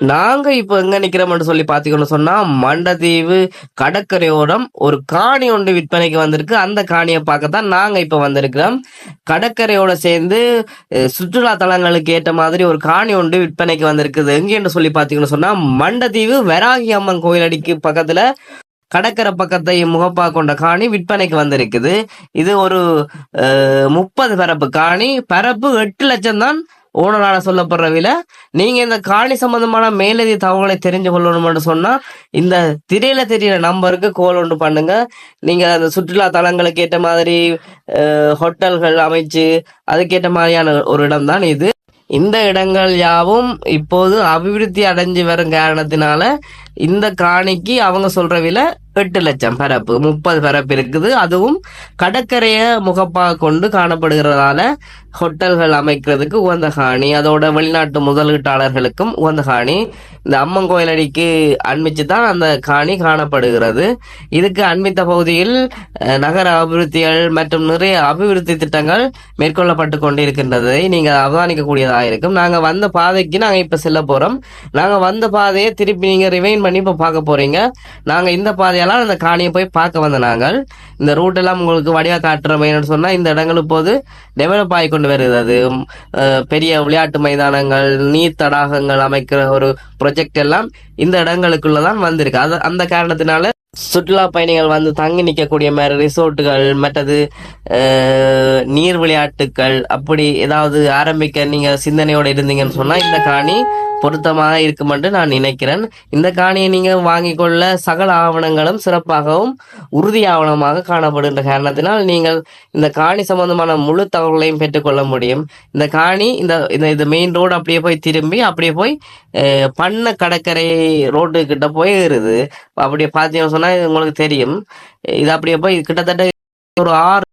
நாங்க இப்ப எங்க நிக்கிறோம்னு சொல்லி பாத்தீங்கன்னு சொன்னா மண்டதீவு கடற்கரையோரம் ஒரு காணி ஒன்று விற்பனைக்கு வந்திருக்கு. அந்த காணியை பார்க்கத்தான் நாங்க இப்ப வந்திருக்கிறோம். கடற்கரையோட சேர்ந்து சுற்றுலா தலங்களுக்கு ஏற்ற மாதிரி ஒரு காணி ஒன்று விற்பனைக்கு வந்திருக்குது. எங்கன்னு சொல்லி பாத்தீங்கன்னு சொன்னா மண்டதீவு வெராகி அம்மன் கோயில் அடிக்கு பக்கத்துல கடற்கரை பக்கத்தை முகப்பா கொண்ட காணி விற்பனைக்கு வந்திருக்குது. இது ஒரு முப்பது பரப்பு காணி. பரப்பு எட்டு லட்சம் தான் ஓனரால சொல்லப்படுற விலை நீங்க இந்த காணி சம்பந்தமான மேலதி தகவலை தெரிஞ்சு கொள்ளணும்னு சொன்னா இந்த திரையில தெரியிற நம்பருக்கு கோல் ஒன்று பண்ணுங்க. நீங்க அந்த சுற்றுலா தலங்களுக்கு ஏற்ற மாதிரி ஹோட்டல்கள் அமைச்சு அதுக்கேற்ற மாதிரியான ஒரு இடம் தான் இது. இந்த இடங்கள் யாவும் இப்போது அபிவிருத்தி அடைஞ்சு வரும் காரணத்தினால இந்த காணிக்கு அவங்க சொல்ற விலை எட்டு லட்சம் பரப்பு முப்பது பரப்பு இருக்குது. அதுவும் கடற்கரையை முகப்பாக கொண்டு காணப்படுகிறதால ஹோட்டல்கள் அமைக்கிறதுக்கு உகந்த காணி அதோட வெளிநாட்டு முதலீட்டாளர்களுக்கும் உகந்த காணி இந்த அம்மன் கோயில் அடிக்கு அண்மிச்சு தான் அந்த காணி காணப்படுகிறது. இதுக்கு அண்மித்த பகுதியில் நகர அபிவிருத்திகள் மற்றும் நிறைய அபிவிருத்தி திட்டங்கள் மேற்கொள்ளப்பட்டு கொண்டிருக்கின்றதை நீங்கள் அவதானிக்கக்கூடியதாக இருக்கும் நாங்கள் வந்த பாதைக்கு நாங்கள் இப்போ செல்ல போகிறோம் நாங்கள் வந்த பாதையை திருப்பி நீங்கள் ரிவைன் பண்ணி இப்போ பார்க்க போகிறீங்க நாங்கள் இந்த பாதையெல்லாம் அந்த காணியை போய் பார்க்க வந்த நாங்கள். இந்த ரூட்டெல்லாம் உங்களுக்கு உங்களுக்கு காட்டுற காட்டுறோம் சொன்னால் இந்த இடங்கள் இப்போது டெவலப் ஆகி மேற்கொண்டு வருகிறது பெரிய விளையாட்டு மைதானங்கள் நீர் தடாகங்கள் அமைக்கிற ஒரு ப்ரொஜெக்ட் எல்லாம் இந்த இடங்களுக்குள்ளதான் வந்திருக்கு. அது அந்த காரணத்தினால சுற்றுலா பயணிகள் வந்து தங்கி நிற்கக்கூடிய மாதிரி ரிசோர்ட்டுகள் மற்றது நீர் விளையாட்டுகள் அப்படி ஏதாவது ஆரம்பிக்க நீங்கள் சிந்தனையோடு இருந்தீங்கன்னு சொன்னால் இந்த காணி பொருத்தமாக இருக்கும் என்று நான் நினைக்கிறேன். இந்த காணியை நீங்கள் வாங்கிக் கொள்ள சகல ஆவணங்களும் சிறப்பாகவும் உறுதி ஆவணமாக காணப்படுகின்ற காரணத்தினால் நீங்கள் இந்த காணி சம்பந்தமான முழு தகவல்களையும் பெற்றுக்கொள்ள முடியும். இந்த காணி இந்த இந்த இது மெயின் ரோடு அப்படியே போய் திரும்பி அப்படியே போய் பண்ண கடற்கரை ரோடு கிட்ட போய் இருக்குது அப்படியே பார்த்தீங்கன்னு சொன்னால் இது உங்களுக்கு தெரியும். இது அப்படியே போய் கிட்டத்தட்ட ஒரு ஆறு